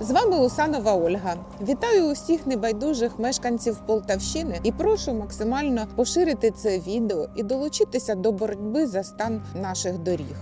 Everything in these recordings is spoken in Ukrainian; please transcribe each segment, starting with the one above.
З вами Усанова Ольга. Вітаю усіх небайдужих мешканців Полтавщини і прошу максимально поширити це відео і долучитися до боротьби за стан наших доріг.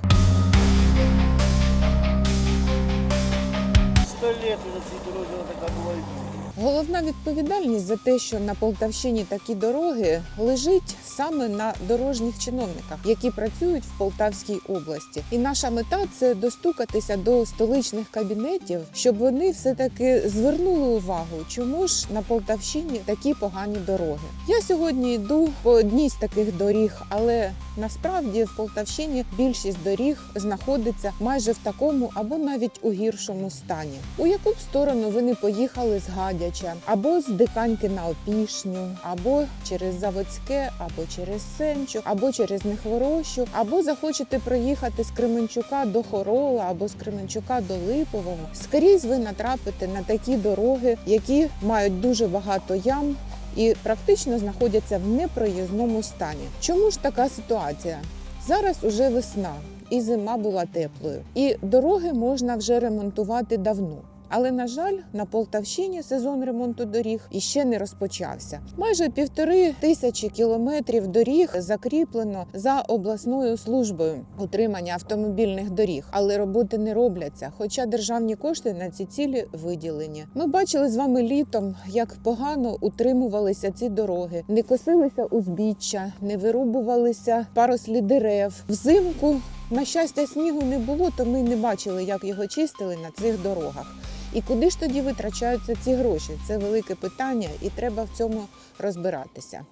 Сто літ на цій дорозі вона така була. Головна відповідальність за те, що на Полтавщині такі дороги лежить саме на дорожніх чиновниках, які працюють в Полтавській області. І наша мета це достукатися до столичних кабінетів, щоб вони все таки звернули увагу, чому ж на Полтавщині такі погані дороги. Я сьогодні йду по одній з таких доріг, але насправді в Полтавщині більшість доріг знаходиться майже в такому або навіть у гіршому стані. У яку б сторону ви не поїхали з Гадяча, або з Диканьки на Опішню, або через Заводське, або через Сенчу, або через Нехворощу, або захочете проїхати з Кременчука до Хорола, або з Кременчука до Липового, скрізь ви натрапите на такі дороги, які мають дуже багато ям і практично знаходяться в непроїзному стані. Чому ж така ситуація? Зараз уже весна, і зима була теплою, і дороги можна вже ремонтувати давно. Але на жаль, на Полтавщині сезон ремонту доріг іще не розпочався. Майже півтори тисячі кілометрів доріг закріплено за обласною службою утримання автомобільних доріг, але роботи не робляться. Хоча державні кошти на ці цілі виділені. Ми бачили з вами літом, як погано утримувалися ці дороги, не косилися узбіччя, не вирубувалися парослі дерев. Взимку, на щастя, снігу не було, то ми не бачили, як його чистили на цих дорогах. І куди ж тоді витрачаються ці гроші? Це велике питання, і треба в цьому розбиратися.